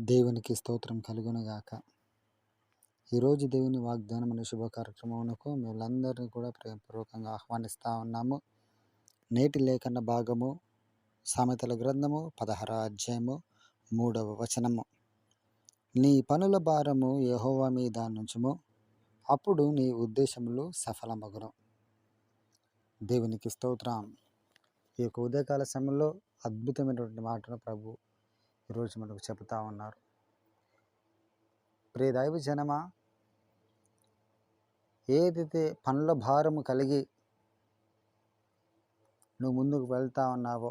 దేవునికి స్తోత్రం కలుగునుగాక ఈరోజు దేవుని వాగ్దానం అనే శుభ కార్యక్రమమునకు మేమందరినీ కూడా ప్రేమపూర్వకంగా ఆహ్వానిస్తూ ఉన్నాము. నేటి లేఖన భాగము సామెతల గ్రంథము పదహార అధ్యాయము మూడవ వచనము. నీ పనుల భారము యహోవా మీద నుంచుము. అప్పుడు నీ ఉద్దేశములు సఫలమగును. దేవునికి స్తోత్రం. ఈ యొక్క ఉదయకాల సమయంలో అద్భుతమైనటువంటి మాటను ప్రభు ఈరోజు మనకు చెబుతా ఉన్నారు. ప్రియ దైవ జనమ ఏదైతే పనుల భారము కలిగి నువ్వు ముందుకు వెళ్తా ఉన్నావో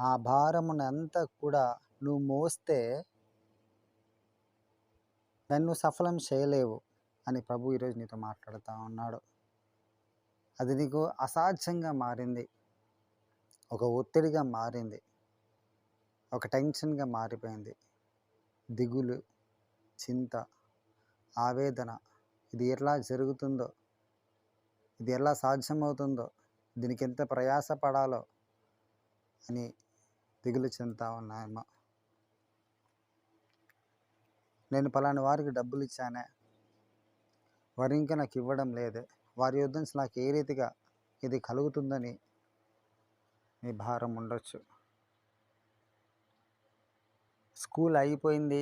ఆ భారమును అంతా కూడా నువ్వు మోస్తే దాన్ని నువ్వు సఫలం చేయలేవు అని ప్రభు ఈరోజు నీతో మాట్లాడుతూ ఉన్నాడు. అది నీకు అసాధ్యంగా మారింది ఒక ఒత్తిడిగా మారింది. ఒక టెన్షన్గా మారిపోయింది. దిగులు చింత ఆవేదన ఇది ఎలా జరుగుతుందో ఇది ఎలా సాధ్యమవుతుందో దీనికి ఎంత ప్రయాస పడాలో అని దిగులు చెందుతా ఉన్నాయమ్మ నేను పలాని వారికి డబ్బులు ఇచ్చానే వారు ఇంకా నాకు ఇవ్వడం లేదే వారి యుద్ధం నాకు ఏ రీతిగా ఇది కలుగుతుందని నీ భారం ఉండొచ్చు. స్కూల్ అయిపోయింది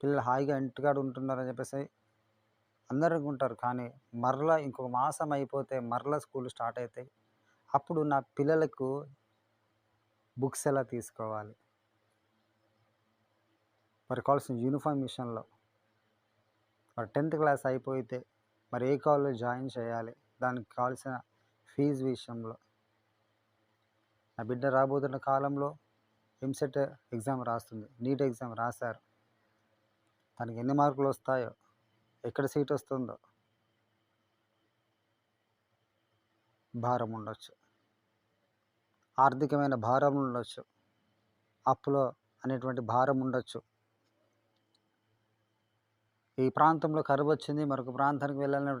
పిల్లలు హాయిగా ఇంటికాడ ఉంటున్నారని చెప్పేసి అందరూ అనుకుంటారు. కానీ మరలా ఇంకొక మాసం అయిపోతే మరలా స్కూల్ స్టార్ట్ అవుతాయి అప్పుడు నా పిల్లలకు బుక్స్ ఎలా తీసుకోవాలి? మరి కావాల్సిన యూనిఫామ్ విషయంలో మరి టెన్త్ క్లాస్ అయిపోతే మరి ఏ కాలేజ్ జాయిన్ చేయాలి? దానికి కావాల్సిన ఫీజు విషయంలో నా బిడ్డ రాబోతున్న కాలంలో ఎంసెట్ ఎగ్జామ్ రాస్తుంది. నీట్ ఎగ్జామ్ రాశారు. తనకి ఎన్ని మార్కులు వస్తాయో ఎక్కడ సీట్ వస్తుందో భారం ఉండొచ్చు. ఆర్థికమైన భారం ఉండొచ్చు. అప్పులో అనేటువంటి భారం ఉండొచ్చు. ఈ ప్రాంతంలో కరువు వచ్చింది మరొక ప్రాంతానికి వెళ్ళాలనే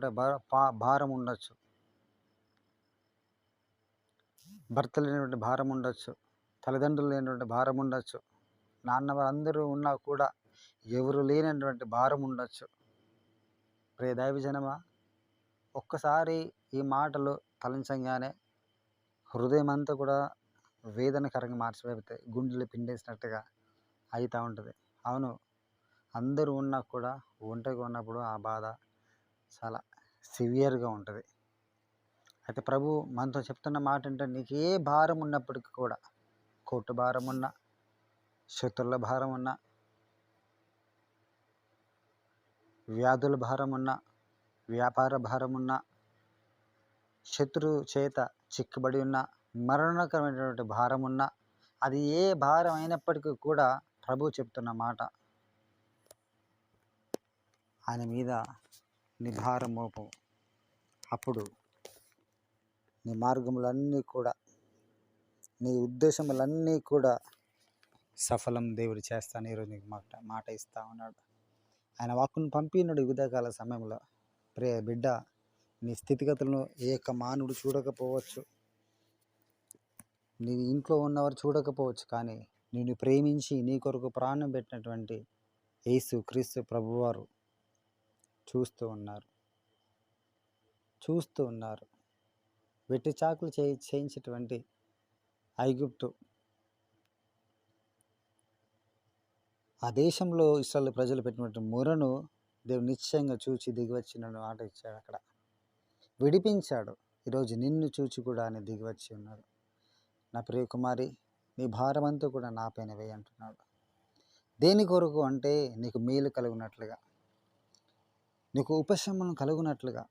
భారం ఉండొచ్చు. భర్త లేనటువంటి భారం ఉండొచ్చు. తల్లిదండ్రులు లేనటువంటి భారం ఉండొచ్చు. నాన్న అందరూ ఉన్నా కూడా ఎవరు లేనటువంటి భారం ఉండొచ్చు. ప్రే దైవజనమా ఒక్కసారి ఈ మాటలు తలంచంగానే హృదయం అంతా కూడా వేదనకరంగా మార్చిపోతాయి గుండెలు పిండేసినట్టుగా అవుతూ ఉంటుంది. అవును అందరూ ఉన్నా కూడా ఒంటరిగా ఉన్నప్పుడు ఆ బాధ చాలా సివియర్గా ఉంటుంది. అయితే ప్రభు మనతో చెప్తున్న మాట అంటే నీకు ఏ భారం ఉన్నప్పటికీ కూడా కోర్టు భారం ఉన్నా శత్రుల భారం ఉన్నా వ్యాధుల భారం ఉన్నా వ్యాపార భారం ఉన్నా శత్రు చేత చిక్కుబడి ఉన్న మరణకరమైనటువంటి భారం ఉన్నా అది ఏ భారం అయినప్పటికీ కూడా ప్రభు చెప్తున్న మాట. ఆయన మీద నీ భారం మోపు అప్పుడు నీ మార్గములన్నీ కూడా నీ ఉద్దేశములన్నీ కూడా సఫలం దేవుడు చేస్తాను. ఈరోజు నీకు మాట మాట ఇస్తా ఉన్నాడు. ఆయన వాక్కును పంపినాడు ఉదయకాల సమయంలో. ప్రే బిడ్డ నీ స్థితిగతులను ఏ యొక్క మానవుడు చూడకపోవచ్చు. నీ ఇంట్లో ఉన్నవారు చూడకపోవచ్చు కానీ నిన్ను ప్రేమించి నీ కొరకు ప్రాణం పెట్టినటువంటి యేసు క్రీస్తు ప్రభువారు చూస్తూ ఉన్నారు. చూస్తూ ఉన్నారు. వెట్టి చాకులు చేయి చేయించేటువంటి ఐగుప్తు. ఆ దేశంలో ఇస్రాయల్ ప్రజలు పెట్టినటువంటి మొరను దేవుడు నిశ్చయంగా చూచి దిగివచ్చిన మాట ఇచ్చాడు అక్కడ. విడిపించాడు. ఈరోజు నిన్ను చూచి కూడా ఆయన దిగివచ్చి ఉన్నాడు. నా ప్రియ కుమారి నీ భారమంతా కూడా నా పైన వేయి అంటున్నాడు. దేని కొరకు అంటే నీకు మేలు కలుగునట్లుగా నీకు ఉపశమనం కలుగునట్లుగా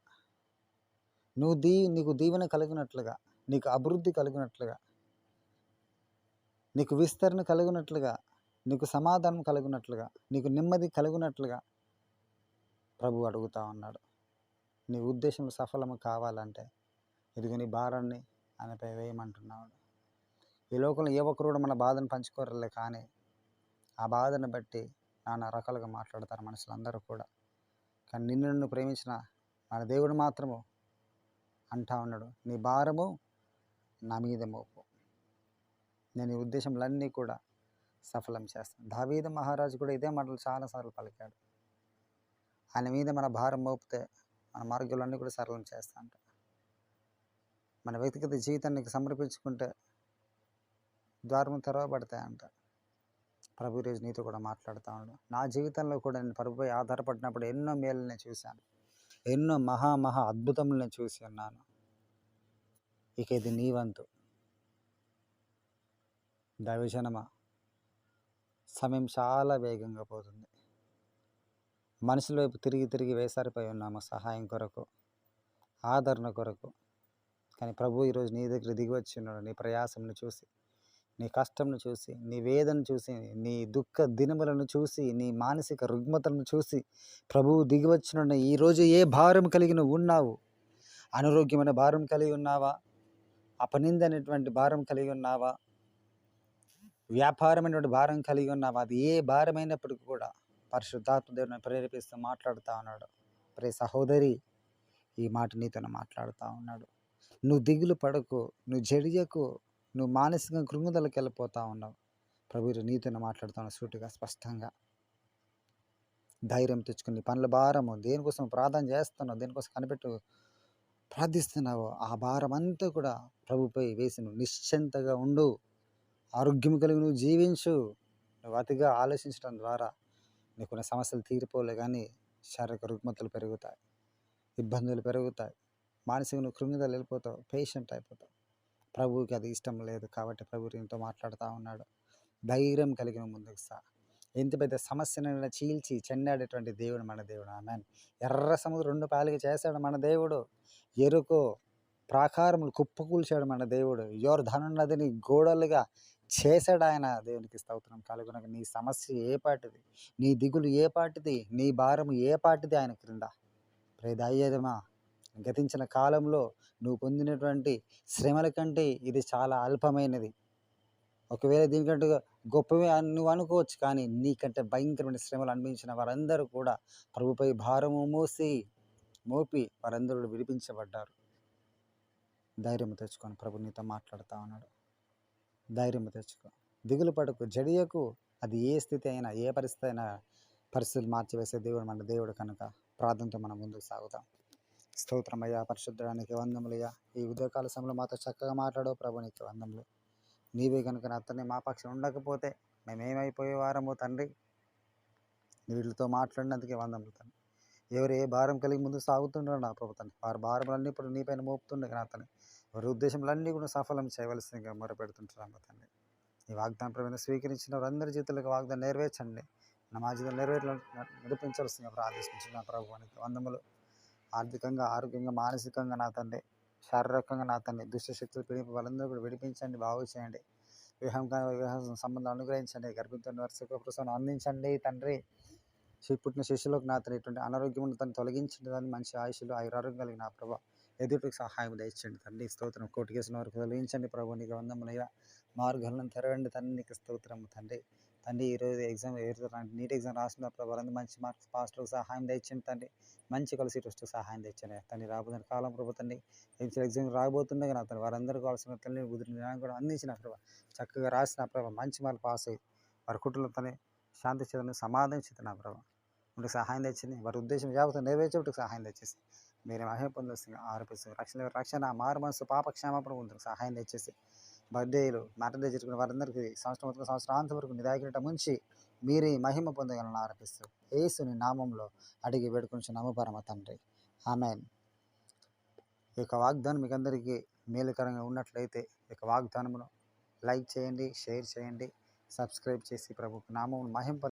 నువ్వు దీ నీకు దీవెన కలిగినట్లుగా నీకు అభివృద్ధి కలిగినట్లుగా నీకు విస్తరణ కలిగినట్లుగా నీకు సమాధానం కలిగినట్లుగా నీకు నెమ్మది కలిగినట్లుగా ప్రభు అడుగుతా ఉన్నాడు. నీ ఉద్దేశం సఫలము కావాలంటే ఇదిగో నీ భారాన్ని ఆయనపై వేయమంటున్నాడు. ఈ లోకంలో ఏ ఒక్కరు కూడా మన బాధను పంచుకోరలే కానీ ఆ బాధను బట్టి నానా రకాలుగా మాట్లాడతారు మనుషులందరూ కూడా. కానీ నిన్ను నన్ను ప్రేమించిన మన దేవుడు మాత్రము అంటా ఉన్నాడు నీ భారము నా మీద మోపు. నేను ఈ ఉద్దేశంలన్నీ కూడా సఫలం చేస్తాను. దావీద మహారాజు కూడా ఇదే మాటలు చాలాసార్లు పలికాడు. ఆయన మీద మన భారం మోపితే మన మార్గాలన్నీ కూడా సరళం చేస్తా అంట మన వ్యక్తిగత జీవితాన్ని సమర్పించుకుంటే ద్వారం తెరవబడతాయంట. ప్రభు రోజు నీతో కూడా మాట్లాడుతూ ఉన్నాడు. నా జీవితంలో కూడా నేను ప్రభుపై ఆధారపడినప్పుడు ఎన్నో మేలు నేను చూశాను. ఎన్నో మహా మహా అద్భుతములు నేను చూసి ఉన్నాను. ఇక ఇది నీ వంతు. దవిశనమా సమయం చాలా వేగంగా పోతుంది. మనుషుల వైపు తిరిగి తిరిగి వేసారిపోయి ఉన్నాము సహాయం కొరకు ఆదరణ కొరకు. కానీ ప్రభు ఈరోజు నీ దగ్గర దిగి వచ్చినాడు నీ ప్రయాసంను చూసి నీ కష్టంను చూసి నీ వేదన చూసి నీ దుఃఖ దినములను చూసి నీ మానసిక రుగ్మతలను చూసి ప్రభువు దిగి వచ్చిన ఈరోజు ఏ భారం కలిగిన ఉన్నావు? అనారోగ్యమైన భారం కలిగి ఉన్నావా? అపనిందనేటువంటి భారం కలిగి ఉన్నావా? వ్యాపారమైనటువంటి భారం కలిగి ఉన్నావా అది ఏ భారమైనప్పటికీ కూడా పరిశుద్ధాత్మ దేవుని ప్రేరేపిస్తూ మాట్లాడుతూ ఉన్నాడు. ప్రే సహోదరి ఈ మాట నీతో మాట్లాడుతూ ఉన్నాడు. నువ్వు దిగులు పడకు నువ్వు జడియకు నువ్వు మానసిక కృంగుదలకు వెళ్ళిపోతూ ఉన్నావు. ప్రభు నీతో మాట్లాడుతున్నావు సూటిగా స్పష్టంగా. ధైర్యం తెచ్చుకుని పనుల భారము దేనికోసం ప్రార్థన చేస్తున్నావు దేనికోసం కనిపెట్టు ప్రార్థిస్తున్నావు ఆ భారం అంతా కూడా ప్రభుపై వేసి నువ్వు నిశ్చింతగా ఉండు. ఆరోగ్యం కలిగి నువ్వు జీవించు. నువ్వు అతిగా ఆలోచించడం ద్వారా నీకున్న సమస్యలు తీరిపోలే కానీ శారీరక రుగ్మతలు పెరుగుతాయి. ఇబ్బందులు పెరుగుతాయి. మానసిక నువ్వు కృంగిదలు వెళ్ళిపోతావు. పేషెంట్ అయిపోతావు. ప్రభువుకి అది ఇష్టం లేదు కాబట్టి ప్రభు నీతో మాట్లాడుతూ ఉన్నాడు. ధైర్యం కలిగిన ముందుకు సా ఎంత పెద్ద సమస్యనైనా చీల్చి చెన్నాడేటువంటి దేవుడు మన దేవుడు. ఆమె ఎర్ర సముద్రం రెండు పాలిగా చేశాడు మన దేవుడు. ఎరుకు ప్రాకారములు కుప్పకూల్చాడు మన దేవుడు. యోర్ ధను నదిని గోడలుగా చేశాడు ఆయన దేవునికి స్తోత్రం. కలుగునక నీ సమస్య ఏ పాటిది? నీ దిగులు ఏ పాటిది? నీ భారము ఏ పాటిది ఆయన క్రింద? ప్రేదయ్యదమా గతించిన కాలంలో నువ్వు పొందినటువంటి శ్రమల కంటే ఇది చాలా అల్పమైనది. ఒకవేళ దీనికంటే గొప్పవి అని నువ్వు అనుకోవచ్చు కానీ నీకంటే భయంకరమైన శ్రమలు అనిపించిన వారందరూ కూడా ప్రభుపై భారము మోసి మోపి వారందరూ విడిపించబడ్డారు. ధైర్యం తెచ్చుకొని ప్రభు నీతో మాట్లాడుతూ ఉన్నాడు. ధైర్యం తెచ్చుకో. దిగులు పడకు. జడియకు అది ఏ స్థితి అయినా ఏ పరిస్థితి అయినా పరిస్థితులు మార్చివేసే దేవుడు మన దేవుడు కనుక ప్రార్థనతో మనం ముందుకు సాగుతాం. స్తోత్రమయ్యా పరిశుద్ధానికి వందములయ్యా ఈ ఉదయకాల సమయంలో మాతో చక్కగా మాట్లాడవు ప్రభు నీకు వందములు. నీవే కనుక నా తండ్రి మా పక్షం ఉండకపోతే మేమేమైపోయే వారము తండ్రి? వీళ్ళతో మాట్లాడినందుకే వందములు తండ్రి. ఎవరు ఏ భారం కలిగి ముందు సాగుతుండ్రో నా ప్రభు తండ్రి. వారి భారములన్నీ ఇప్పుడు నీపైన మోపుతుండే నా వారి ఉద్దేశంలన్నీ కూడా సఫలం చేయవలసిందిగా మొరపెడుతుంటున్నాము తండ్రి. ఈ వాగ్దాన ప్రవీణ స్వీకరించిన వారందరి జీవితాలకు వాగ్దానం నెరవేర్చండి. నా మా జీవితం నెరవేర్ల నడిపించవలసిందిగా ప్రార్థించిన ప్రభు అని వందములు. ఆర్థికంగా ఆరోగ్యంగా మానసికంగా నా తండ్రి శారీరకంగా నా తండ్రి దుష్టశక్తులు పిడిపి వాళ్ళందరూ కూడా విడిపించండి బాగు చేయండి. వివాహం కానీ వివాహ సంబంధం అనుగ్రహించండి గర్భించిన వారి సుఖప్రసవం అందించండి తండ్రి. శి- పుట్టిన శిష్యులకు నా తండ్రి ఇటువంటి అనారోగ్యం తను తొలగించండి దాన్ని మంచి ఆయుషులు ఆయురారోగ్యం కలిగిన ప్రభావ ఎదుటికి సహాయం దయచండి తండ్రి. స్తోత్రం. కోటికేసిన వారికి తొలగించండి ప్రభు నీకు వందములయ్యా మార్గాలను తెరవండి తండ్రి నీకు స్తోత్రం తండ్రి. తండ్రి ఈరోజు ఎగ్జామ్ ఎవరితో నీట్ ఎగ్జామ్ రాసిన ప్రభు వాళ్ళందరూ మంచి మార్క్స్ పాస్టర్లకు సహాయం తెచ్చండి తండ్రి. మంచి కలిసి టెస్ట్కి సహాయం తెచ్చండి తండ్రి. రాబోతున్న కాలం ప్రభు తండ్రి ఎగ్జామ్ ఎగ్జామ్ రాబోతుండగా నా తండ్రి వారందరూ కావాల్సిన తల్లి బుద్ధి జ్ఞానం కూడా అందించిన ప్రభావ చక్కగా రాసిన ప్రభావ మంచి మార్కులు పాస్ అయ్యి వారి కుటుంబంలో శాంతి చేతను సమాధానం చేత నా ప్రభు సహాయం తెచ్చింది వారి ఉద్దేశం జాబితా నెరవేర్చేటకు సహాయం తెచ్చేసి మీరు మహిమ పొందవలసింది ఆరోపిస్తుంది రక్షణ రక్షణ మారు మనసు పాప క్షమాపణ పొందుతుంది సహాయం తెచ్చేసి బర్త్డేలు మ్యాటర్ జరుగుతున్న వారందరికీ సంవత్సరం వరకు సంవత్సరాంత వరకు నిరాకరణ ముంచి మీరే మహిమ పొందగలను ఆరోపిస్తూ యేసుని నామంలో అడిగి వేడుకొని నమ్మపరమ తండ్రి. ఆమె ఈ యొక్క వాగ్దానం మీకు అందరికీ మేలుకరంగా ఉన్నట్లయితే ఈ యొక్క వాగ్దానమును లైక్ చేయండి షేర్ చేయండి సబ్స్క్రైబ్ చేసి ప్రభుకు నామం మహింప